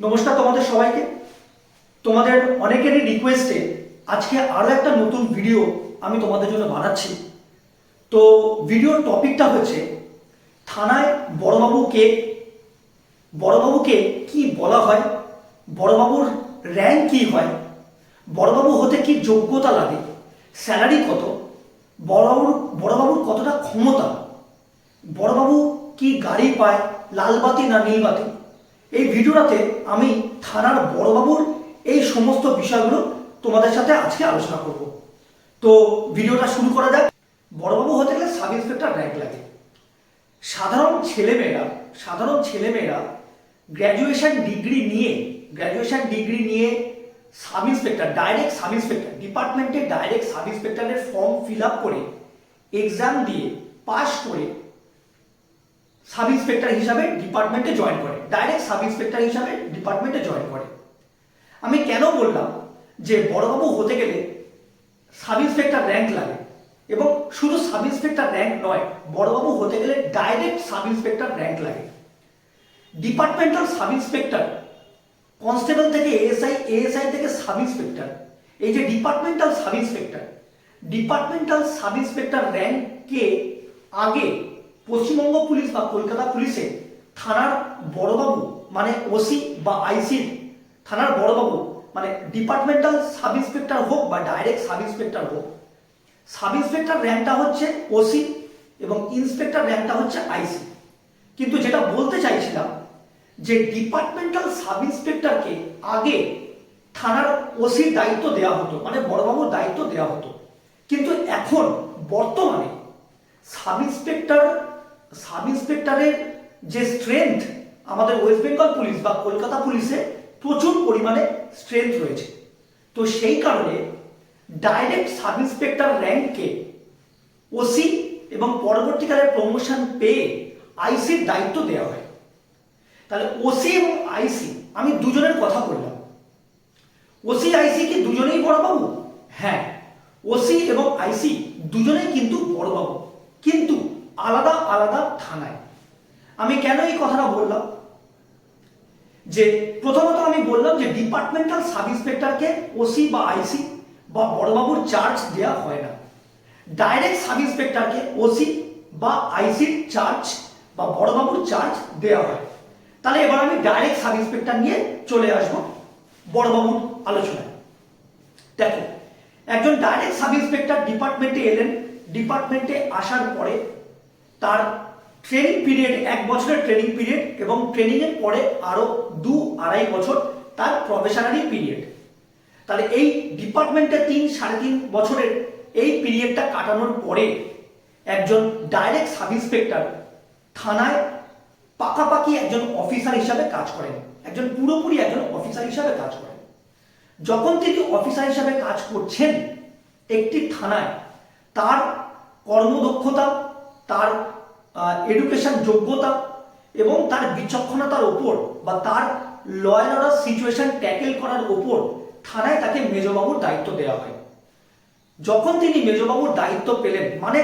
নমস্কার তোমাদের সবাইকে। তোমাদের অনেকেরই রিকোয়েস্টে আজকে আরও একটা নতুন ভিডিও আমি তোমাদের জন্য বানাচ্ছি। তো ভিডিওর টপিকটা হচ্ছে, থানায় বড়বাবু কে? বড়বাবুকে কি বলা হয়? বড়বাবুর র্যাঙ্ক কি হয়? বড়বাবু হতে কি যোগ্যতা লাগে? স্যালারি কত? বড়বাবুর বড়বাবুর কতটা ক্ষমতা? বড়বাবু কি গাড়ি পায়? লালবাতি না নীলবাতি? এই ভিডিওটাতে আমি থানার বড়বাবুর এই সমস্ত বিষয়গুলো তোমাদের সাথে আজকে আলোচনা করব। তো ভিডিওটা শুরু করা যাক। বড়বাবু হতে গেলে সাব ইন্সপেক্টর র্যাঙ্ক লাগে। সাধারণ ছেলেমেয়েরা সাধারণ ছেলেমেয়েরা গ্র্যাজুয়েশন ডিগ্রি নিয়ে, গ্র্যাজুয়েশন ডিগ্রি নিয়ে sub inspector, direct sub inspector, ডিপার্টমেন্টে ডাইরেক্ট সাব ইন্সপেক্টরের ফর্ম ফিল আপ করে, এক্সাম দিয়ে পাশ করে সাব ইন্সপেক্টর হিসাবে ডিপার্টমেন্টে জয়েন করে, ডাইরেক্ট সাব ইন্সপেক্টর হিসাবে ডিপার্টমেন্টে জয়েন করে। আমি কেন বললাম যে বড়বাবু হতে গেলে সাব ইন্সপেক্টর র্যাঙ্ক লাগে এবং শুধু সাব ইন্সপেক্টর র্যাঙ্ক নয়, বড়বাবু হতে গেলে ডাইরেক্ট সাব ইন্সপেক্টর র্যাঙ্ক লাগে। ডিপার্টমেন্টাল সাব ইন্সপেক্টর, কনস্টেবল থেকে এএসআই এএসআই থেকে সাব ইন্সপেক্টর, এই যে departmental sub inspector, departmental sub inspector র্যাঙ্ককে আগে পশ্চিমবঙ্গ পুলিশ বা কলকাতা পুলিশে থানার বড়বাবু মানে ওসি বা আইসি, থানার বড়বাবু মানে ডিপার্টমেন্টাল সাব ইন্সপেক্টর হোক বা ডাইরেক্ট সাব ইন্সপেক্টর হোক সাব ইন্সপেক্টর র্যাঙ্কটা হচ্ছে ওসি এবং ইন্সপেক্টর র্যাঙ্কটা হচ্ছে আইসি। কিন্তু যেটা বলতে চাইছিলাম যে ডিপার্টমেন্টাল সাব ইন্সপেক্টরকে আগে থানার ওসির দায়িত্ব দেওয়া হতো মানে বড়বাবুর দায়িত্ব দেওয়া হতো। কিন্তু এখন বর্তমানে সাব ইন্সপেক্টর সাব ইন্সপেক্টরের যে স্ট্রেংথ আমাদের ওয়েস্ট বেঙ্গল পুলিশ বা কলকাতা পুলিশে প্রচুর পরিমাণে স্ট্রেংথ রয়েছে। তো সেই কারণে ডাইরেক্ট সাব ইন্সপেক্টর র্যাঙ্ককে ওসি এবং পরবর্তীকালে প্রমোশন পেয়ে আইসির দায়িত্ব দেওয়া হয়। তাহলে ওসি এবং আইসি আমি দুজনের কথা বললাম। ওসি আইসি কি দুজনেই বড় বড়বাবু? হ্যাঁ ওসি এবং আইসি দুজনেই কিন্তু বড়বাবু। কিন্তু আলাদা আলাদা থানায়। আমি কেন এই কথাটা বললাম? যে প্রথমত আমি বললাম যে ডিপার্টমেন্টাল সাব ইন্সপেক্টরকে ওসি বা আইসি বা বড়বাবুর চার্জ দেওয়া হয় না। ডাইরেক্ট সাব ইন্সপেক্টরকে ওসি বা আইসির চার্জ বা বড়বাবুর চার্জ দেওয়া হয়। তাহলে এবার আমি ডাইরেক্ট সাব ইন্সপেক্টর নিয়ে চলে আসব বড়বাবুর আলোচনায়। দেখো, একজন ডাইরেক্ট সাব ইন্সপেক্টর ডিপার্টমেন্টে এলেন ডিপার্টমেন্টে আসার পরে তার ট্রেনিং পিরিয়ড এক বছরের ট্রেনিং পিরিয়ড এবং ট্রেনিংয়ের পরে আরও দু আড়াই বছর তার প্রফেশনারি পিরিয়ড তাহলে এই ডিপার্টমেন্টে তিন সাড়ে তিন বছরের এই পিরিয়ডটা কাটানোর পরে একজন ডাইরেক্ট সাব ইন্সপেক্টর থানায় পাকাপাকি একজন অফিসার হিসাবে কাজ করেন। একজন পুরোপুরি একজন অফিসার হিসাবে কাজ করেন। যখন তিনি অফিসার হিসাবে কাজ করছেন একটি থানায়, তার কর্মদক্ষতা তার এডুকেশন যোগ্যতা এবং তার বিচক্ষণতার ওপর বা তার লয়াল অর্ডার সিচুয়েশন ট্যাকেল করার ওপর থানায় তাকে মেজবাবুর দায়িত্ব দেওয়া হয়। যখন তিনি মেজবাবুর দায়িত্ব পেলেন মানে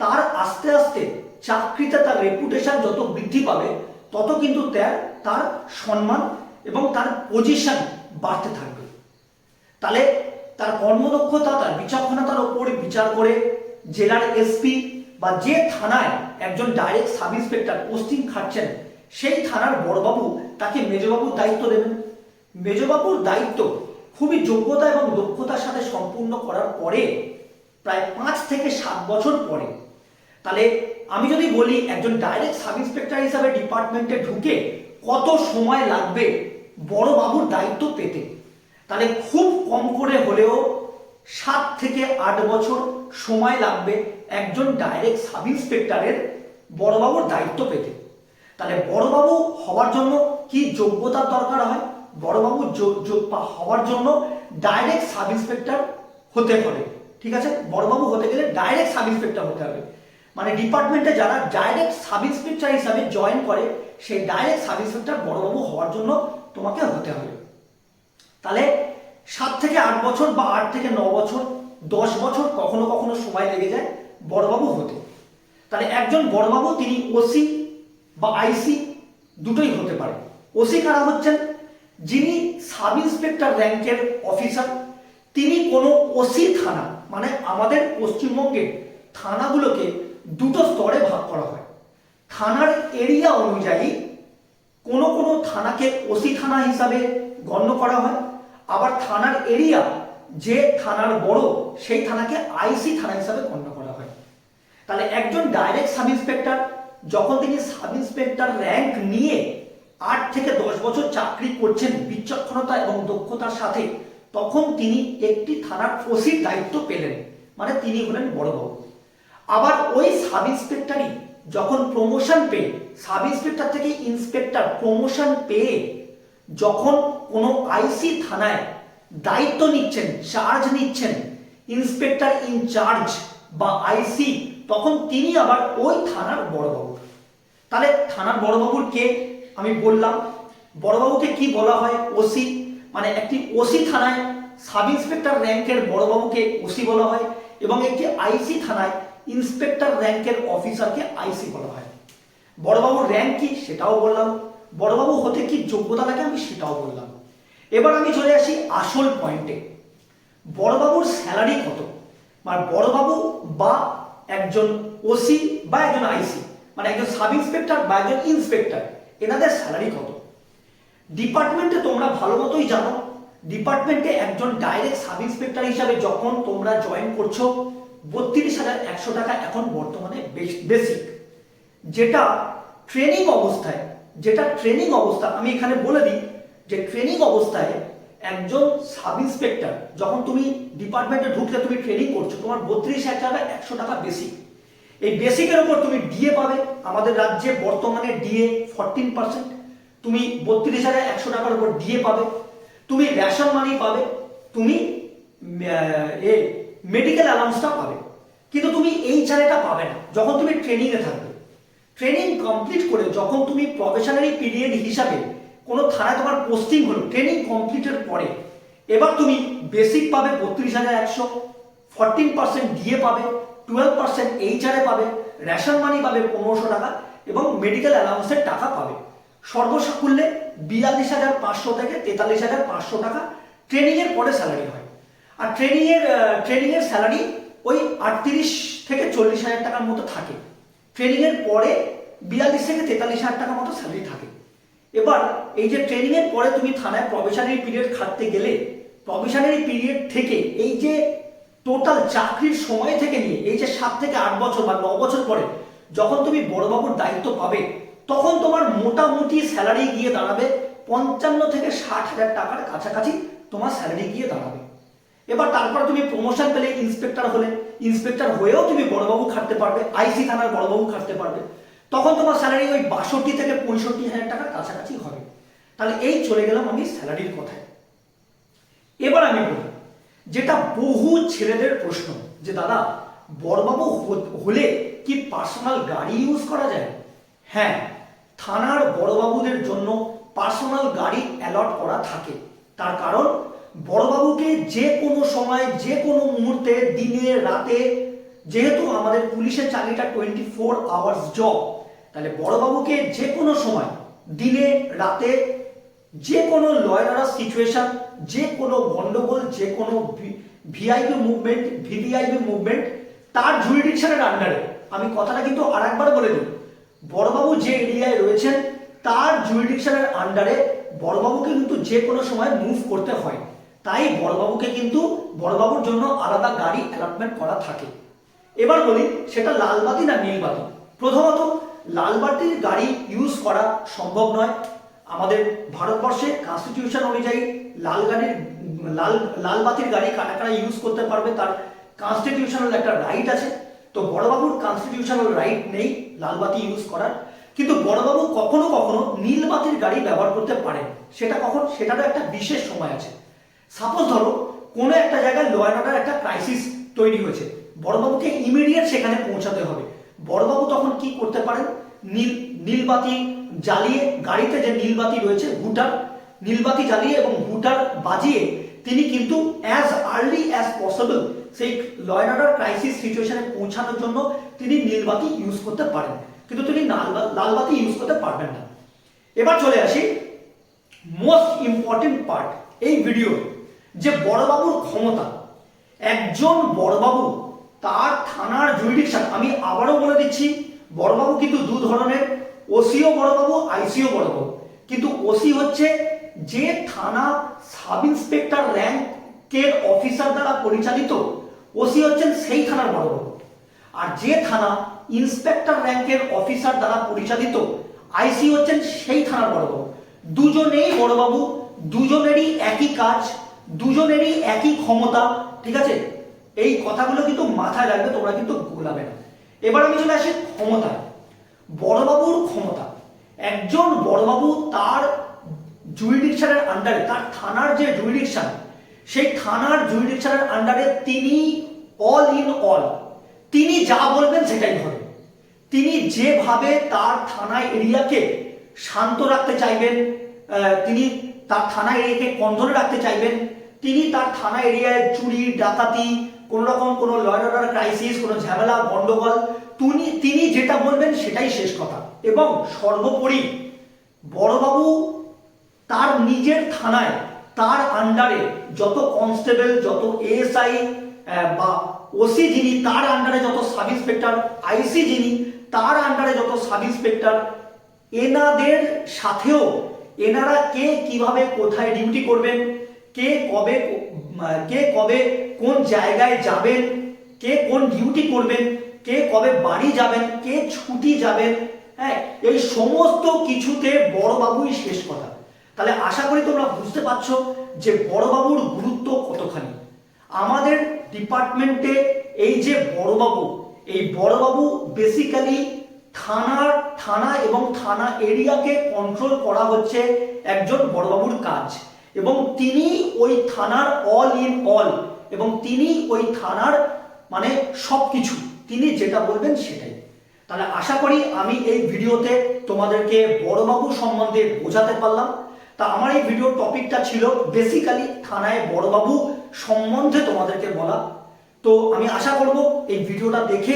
তার আস্তে আস্তে চাকরিতে তার রেপুটেশন যত বৃদ্ধি পাবে, তত কিন্তু তার তার সম্মান এবং তার পজিশন বাড়তে থাকবে। তাহলে তার কর্মদক্ষতা, তার বিচক্ষণতার ওপর বিচার করে জেলার এসপি বা যে থানায় একজন ডাইরেক্ট সাব ইন্সপেক্টর পোস্টিং খাটছেন, সেই থানার বড়বাবু তাকে মেজবাবুর দায়িত্ব দেবেন। মেজবাবুর দায়িত্ব খুবই যোগ্যতা এবং দক্ষতার সাথে সম্পূর্ণ করার পরে, প্রায় পাঁচ থেকে সাত বছর পরে। তাহলে আমি যদি বলি একজন ডাইরেক্ট সাব ইন্সপেক্টর হিসাবে ডিপার্টমেন্টে ঢুকে কত সময় লাগবে বড় বাবুর দায়িত্ব পেতে? তাহলে খুব কম করে হলেও সাত থেকে আট বছর সময় লাগবে একজন ডাইরেক্ট সাব ইন্সপেক্টরের বড়বাবুর দায়িত্ব পেতে। তাহলে বড়বাবু হওয়ার জন্য কি যোগ্যতার দরকার হয়? বড়বাবু হওয়ার জন্য ডাইরেক্ট সাব ইন্সপেক্টর হতে হবে। ঠিক আছে? বড়বাবু হতে গেলে ডাইরেক্ট সাব ইন্সপেক্টর হতে হবে। মানে ডিপার্টমেন্টে যারা ডাইরেক্ট সাব ইন্সপেক্টর হিসাবে জয়েন করে, সেই ডাইরেক্ট সাব ইন্সপেক্টর বড়বাবু হওয়ার জন্য তোমাকে হতে হবে। তাহলে সাত থেকে আট বছর বা আট থেকে ন বছর, দশ বছর কখনো কখনো সময় লেগে যায়। বড়বাবু হতে। তাহলে একজন বড়বাবু তিনি ওসি বা আইসি দুটোই হতে পারে ওসি কারা হচ্ছেন? যিনি সাব ইন্সপেক্টর র্যাঙ্কের অফিসার। তিনি কোনো ওসি থানা মানে আমাদের পশ্চিমবঙ্গের থানাগুলোকে দুটো স্তরে ভাগ করা হয়। থানার এরিয়া অনুযায়ী কোনো কোনো থানাকে ওসি থানা হিসাবে গণ্য করা হয়। আবার থানার এরিয়া যে থানার বড়, সেই থানাকে আইসি থানা হিসাবে গণ্য তাহলে একজন ডাইরেক্ট সাব ইন্সপেক্টর যখন তিনি সাব ইন্সপেক্টর র্যাঙ্ক নিয়ে আট থেকে দশ বছর চাকরি করছেন বিচক্ষণতা এবং দক্ষতার সাথে, তখন তিনি একটি থানার ওসির দায়িত্ব পেলেন মানে তিনি হলেন বড়বাবু। আবার ওই সাব ইন্সপেক্টরই যখন প্রমোশন পেয়ে সাব ইন্সপেক্টর থেকে ইন্সপেক্টর প্রমোশন পেয়ে যখন কোনো আইসি থানায় দায়িত্ব নিচ্ছেন চার্জ নিচ্ছেন ইন্সপেক্টর ইনচার্জ বা আইসি তখন তিনি আবার ওই থানার বড়বাবু। তাহলে থানার বড়বাবুর কে? আমি বললাম, বড়বাবুকে কি বলা হয়? ওসি মানে একটি ওসি থানায় সাব ইন্সপেক্টর র্যাঙ্কের বড়বাবুকে ওসি বলা হয় এবং একটি আইসি থানায় ইন্সপেক্টর র্যাঙ্কের অফিসারকে আইসি বলা হয়। বড়বাবুর র্যাঙ্ক কি? সেটাও বললাম। বড়বাবু হতে কি যোগ্যতা লাগে আমি সেটাও বললাম। এবার আমি চলে আসি আসল পয়েন্টে বড়বাবুর স্যালারি কত? মানে বড়বাবু বা একজন ওসি বা একজন আইসি মানে একজন সাব ইন্সপেক্টর বা একজন ইন্সপেক্টর এনাদের স্যালারি কত? ডিপার্টমেন্টে তোমরা ভালো মতোই জানো ডিপার্টমেন্টে একজন ডাইরেক্ট সাব ইন্সপেক্টর হিসাবে যখন তোমরা জয়েন করছ, বত্রিশ হাজার একশো টাকা এখন বর্তমানে বেসিক যেটা ট্রেনিং অবস্থায়, যেটা ট্রেনিং অবস্থা, আমি এখানে বলে দিই যে ট্রেনিং অবস্থায় একজন সাব ইন্সপেক্টর, যখন তুমি ডিপার্টমেন্টে ঢুকলে তুমি ট্রেনিং করছ, তোমার বত্রিশ হাজার একশো টাকা বেসিক এই বেসিকের উপর তুমি ডিএ পাবে। আমাদের রাজ্যে বর্তমানে ডিএ ফরটিন পার্সেন্ট তুমি বত্রিশ হাজার একশো টাকার উপর ডিএ পাবে। তুমি রেশন মানি পাবে। তুমি এ মেডিকেল অ্যালাউন্সটা পাবে। কিন্তু তুমি এই চালেটা পাবে না। যখন তুমি ট্রেনিংয়ে থাকবে ট্রেনিং কমপ্লিট করে যখন তুমি প্রফেশনারি পিরিয়ড হিসাবে কোনো থানায় তোমার পোস্টিং হলো ট্রেনিং কমপ্লিটের পরে। এবার তুমি বেসিক পাবে বত্রিশ হাজার একশো ফরটিন পার্সেন্ট ডিএ পাবে টুয়েলভ পার্সেন্ট এইচআরএ পাবে রেশন মানি পাবে পনেরোশো টাকা এবং মেডিকেল অ্যালাউন্সের টাকা পাবে। সর্বসাকুল্যে বিয়াল্লিশ হাজার পাঁচশো থেকে তেতাল্লিশ হাজার পাঁচশো টাকা ট্রেনিংয়ের পরে স্যালারি হয়। আর ট্রেনিংয়ের ট্রেনিংয়ের স্যালারি ওই আটত্রিশ থেকে চল্লিশ হাজার টাকার মতো থাকে। ট্রেনিংয়ের পরে বিয়াল্লিশ থেকে তেতাল্লিশ হাজার টাকার মতো স্যালারি থাকে। এবার এই যে ট্রেনিংয়ের পরে তুমি থানায় প্রবেশনারি পিরিয়ড খাটতে গেলে প্রবেশনারি পিরিয়ড থেকে এই যে টোটাল চাকরির সময় থেকে নিয়ে, এই যে সাত থেকে আট বছর বা ন বছর পরে যখন তুমি বড়বাবুর দায়িত্ব পাবে, তখন তোমার মোটামুটি স্যালারি গিয়ে দাঁড়াবে পঞ্চান্ন থেকে ষাট হাজার টাকার কাছাকাছি তোমার স্যালারি গিয়ে দাঁড়াবে। এবার তারপর তুমি প্রমোশন পেলে ইন্সপেক্টর হলে ইন্সপেক্টর হয়েও তুমি বড়বাবু খাটতে পারবে আইসি থানার বড়বাবু খাটতে পারবে। তখন তোমার স্যালারি ওই বাষট্টি থেকে পঁয়ষট্টি হাজার টাকার কাছাকাছি হবে। তাহলে এই চলে গেলাম আমি স্যালারির কথায়। এবার আমি বলি, যেটা বহু ছেলেদের প্রশ্ন যে, দাদা, বড়বাবু হলে কি পার্সোনাল গাড়ি ইউজ করা যায়? হ্যাঁ থানার বড়বাবুদের জন্য পার্সোনাল গাড়ি অ্যালট করা থাকে। তার কারণ, বড়বাবুকে যে কোনো সময়, যে কোনো মুহূর্তে, দিনে, রাতে, যেহেতু আমাদের পুলিশের চাকরিটা টোয়েন্টি ফোর আওয়ার্স জব তাহলে বড়বাবুকে যে কোনো সময়, দিনে, রাতে যে কোনো লয়ারার সিচুয়েশন যে কোনো গন্ডগোল যে কোনো ভিআইপি মুভমেন্ট ভিভিআইপি মুভমেন্ট তার জুরিডিকশনের আন্ডারে আমি কথাটা কিন্তু আর একবার বলে দিই। বড়বাবু যে এরিয়ায় রয়েছেন, তার জুরিডিকশনের আন্ডারে বড়বাবুকে কিন্তু যে কোনো সময় মুভ করতে হয়। তাই বড়বাবুকে কিন্তু বড়বাবুর জন্য আলাদা গাড়ি অ্যালটমেন্ট করা থাকে। এবার বলি, সেটা লালবাতি না নীলবাতি? প্রথমত লালবাতির গাড়ি ইউজ করা সম্ভব নয়। আমাদের ভারতবর্ষে কনস্টিটিউশন অনুযায়ী লাল গাড়ির, লাল লাল বাতির গাড়ি কারা কারা ইউজ করতে পারবে তার কনস্টিটিউশনাল একটা রাইট আছে। তো বড়বাবুর কনস্টিটিউশনাল রাইট নেই লাল বাতি ইউজ করার। কিন্তু বড়বাবু কখনো কখনো নীল বাতির গাড়ি ব্যবহার করতে পারেন। সেটা কখন? সেটারও একটা বিশেষ সময় আছে। সাপোজ ধরো, কোনো একটা জায়গায় ল একটা ক্রাইসিস তৈরি হয়েছে। বড়বাবুকে ইমিডিয়েট সেখানে পৌঁছাতে হবে। বড়বাবু তখন কি করতে পারেন? নীল নীলবাতি জ্বালিয়ে, গাড়িতে যে নীলবাতি রয়েছে হুটার নীলবাতি জ্বালিয়ে এবং হুটার বাজিয়ে তিনি কিন্তু অ্যাজ আর্লি অ্যাজ পসিবল সেই ল অ্যান্ড ক্রাইসিস সিচুয়েশনে পৌঁছানোর জন্য তিনি নীলবাতি ইউজ করতে পারেন। কিন্তু তিনি লাল লালবাতি ইউজ করতে পারবেন না। এবার চলে আসি মোস্ট ইম্পর্টেন্ট পার্ট এই ভিডিও যে বড়বাবুর ক্ষমতা। একজন বড়বাবু তার থানার জুরিডিকশন আমি আবারও বলে দিচ্ছি, বড়বাবু কিন্তু দু ধরনের, ওসিও বড়বাবু, আইসিও বড়বাবু। কিন্তু ওসি হচ্ছে যে থানা সাব ইন্সপেক্টর র্যাঙ্কের অফিসার দ্বারা পরিচালিত, ওসি হচ্ছেন সেই থানার বড়বাবু। আর যে থানা ইন্সপেক্টর র্যাঙ্কের অফিসার দ্বারা পরিচালিত, আইসি হচ্ছেন সেই থানার বড়বাবু। দুজনেই বড়বাবু, দুজনেরই একই কাজ, দুজনেরই একই ক্ষমতা, ঠিক আছে? এই কথাগুলো কিন্তু মাথায় রাখবে, তোমরা কিন্তু গোলাবে না। এবার আমি চলে আসি ক্ষমতা। বড়বাবুর ক্ষমতা। একজন বড়বাবু তার জুরিডিকশনের আন্ডারে তার থানার যে জুরিডিকশন সেই থানার জুরিডিকশনের আন্ডারে তিনি অল ইন অল তিনি যা বলবেন সেটাই হবে। তিনি যেভাবে তার থানা এরিয়াকে শান্ত রাখতে চাইবেন তিনি তার থানা এরিয়াকে কন্ট্রোলে রাখতে চাইবেন, তিনি তার থানা এরিয়ায় চুরি, ডাকাতি কোন রকম কোনো লয়ার অর্ডার ক্রাইসিস কোনো ঝামেলা, গন্ডগোল তিনি তিনি যেটা বলবেন সেটাই শেষ কথা। এবং সর্বোপরি বড়বাবু তার নিজের থানায়, তার আন্ডারে যত কনস্টেবল যত এএসআই বা ওসি যিনি, তার আন্ডারে যত সাব ইন্সপেক্টর আইসি যিনি, তার আন্ডারে যত সাব ইন্সপেক্টর এনাদের সাথেও এনারা কে কীভাবে, কোথায় ডিউটি করবেন কে কবে কে কবে কোন জায়গায় যাবেন, কে কোন ডিউটি করবেন, কে কবে বাড়ি যাবেন, কে ছুটি যাবেন হ্যাঁ এই সমস্ত কিছুতে বড়বাবুই শেষ কথা। তাহলে আশা করি তোমরা বুঝতে পারছ যে বড়বাবুর গুরুত্ব কতখানি। আমাদের ডিপার্টমেন্টে এই যে বড়বাবু, এই বড়বাবু বেসিক্যালি থানার, থানা এবং থানা এরিয়াকে কন্ট্রোল করা হচ্ছে একজন বড়বাবুর কাজ। এবং তিনি ওই থানার অল ইন অল এবং তিনি ওই থানার মানে সব কিছু তিনি যেটা বলবেন সেটাই। তাহলে আশা করি আমি এই ভিডিওতে তোমাদেরকে বড়বাবু সম্বন্ধে বোঝাতে পারলাম। তা আমার এই ভিডিও টপিকটা ছিল বেসিক্যালি থানায় বড়বাবু সম্বন্ধে তোমাদেরকে বলা। তো আমি আশা করব এই ভিডিওটা দেখে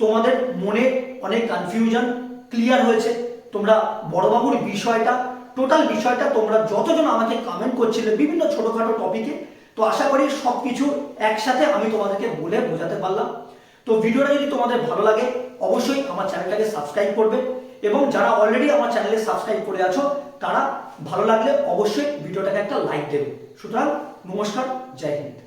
তোমাদের মনে অনেক কনফিউশন ক্লিয়ার হয়েছে। তোমরা বড়বাবুর বিষয়টা টোটাল বিষয়টা তোমরা যতজন আমাকে কমেন্ট করছিলে বিভিন্ন ছোটখাটো টপিকে তো আশা করি সব কিছু একসাথে আমি তোমাদেরকে বলে বোঝাতে পারলাম। তো ভিডিওটা যদি তোমাদের ভালো লাগে, অবশ্যই আমার চ্যানেলটাকে সাবস্ক্রাইব করবে এবং যারা অলরেডি আমার চ্যানেলে সাবস্ক্রাইব করে আছো, তারা ভালো লাগলে অবশ্যই ভিডিওটাকে একটা লাইক দেবে। সুতরাং নমস্কার, জয় হিন্দ।